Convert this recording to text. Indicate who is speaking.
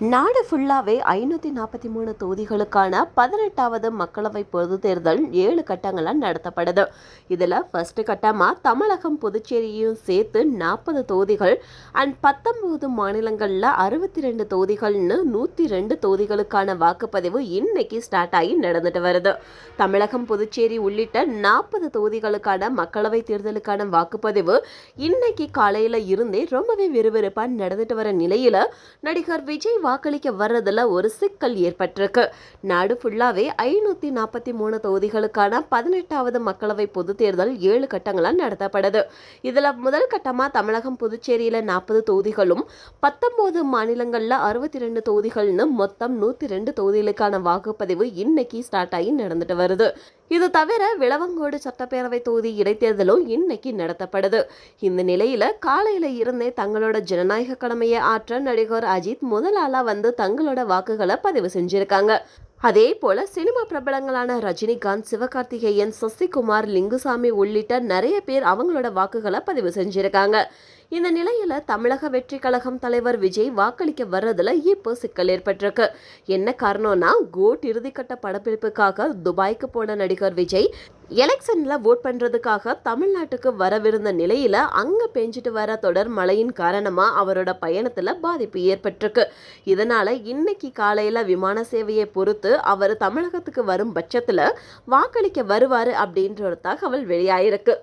Speaker 1: நாடு ஃபுல்லாவே ஐநூற்றி நாற்பத்தி மூணு தொகுதிகளுக்கான பதினெட்டாவது மக்களவை பொது தேர்தல் ஏழு கட்டங்களாக நடத்தப்படுது. இதில் ஃபர்ஸ்ட் கட்டமாக தமிழகம் புதுச்சேரியும் சேர்த்து நாற்பது தொகுதிகள் அண்ட் பத்தொம்போது மாநிலங்களில் அறுபத்தி ரெண்டு தொகுதிகள்னு நூற்றி ரெண்டு தொகுதிகளுக்கான வாக்குப்பதிவு இன்னைக்கு ஸ்டார்ட் ஆகி நடந்துட்டு வருது. தமிழகம் புதுச்சேரி உள்ளிட்ட நாற்பது தொகுதிகளுக்கான மக்களவை தேர்தலுக்கான வாக்குப்பதிவு இன்னைக்கு காலையில் இருந்தே ரொம்பவே விறுவிறுப்பாக நடந்துட்டு வர நிலையில் நடிகர் விஜய் வாக்களிக்க வர்றதுல ஒரு சிக்கல் ஏற்பட்டிருக்கு. நாடு ஃபுல்லாவே ஐநூத்தி நாற்பத்தி மூணு தொகுதிகளுக்கான பதினெட்டாவது மக்களவை பொதுத் தேர்தல் ஏழு கட்டங்களால் நடத்தப்படுது. இதுல முதல் கட்டமா தமிழகம் புதுச்சேரியில நாற்பது தொகுதிகளும் பத்தொன்பது மாநிலங்கள்ல அறுபத்தி ரெண்டு தொகுதிகள்னு மொத்தம் நூத்தி ரெண்டு தொகுதிகளுக்கான வாக்குப்பதிவு இன்னைக்கு ஸ்டார்ட் ஆகி நடந்துட்டு வருது. இது தவிர விளவங்கோடு சட்டப்பேரவை தொகுதி இடைத்தேர்தலும் இன்னைக்கு நடத்தப்படுது. இந்த நிலையில காலையில இருந்தே தங்களோட ஜனநாயக கடமையை ஆற்ற நடிகர் அஜித் முதலாளா வந்து தங்களோட வாக்குகளை பதிவு செஞ்சிருக்காங்க. அதே போல சினிமா பிரபலங்களான ரஜினிகாந்த் சிவகார்த்திகேயன் சசிகுமார் லிங்குசாமி உள்ளிட்ட நிறைய பேர் அவங்களோட வாக்குகளை பதிவு செஞ்சிருக்காங்க. இந்த நிலையில தமிழக வெற்றி கழகம் தலைவர் விஜய் வாக்களிக்க வர்றதுல இப்போ சிக்கல் ஏற்பட்டிருக்கு. என்ன காரணம்னா கோட் இறுதிக்கட்ட படப்பிடிப்புக்காக துபாய்க்கு போன நடிகர் விஜய் எலெக்ஷனில் ஓட் பண்ணுறதுக்காக தமிழ்நாட்டுக்கு வரவிருந்த நிலையில் அங்கே பெஞ்சிட்டு வர தொடர் மழையின் காரணமாக அவரோட பயணத்தில் பாதிப்பு ஏற்பட்டிருக்கு. இதனால் இன்னைக்கு காலையில் விமான சேவையை பொறுத்து அவர் தமிழகத்துக்கு வரும் பட்சத்தில் வாக்களிக்க வருவார் அப்படின்ற ஒரு தகவல் வெளியாயிருக்கு.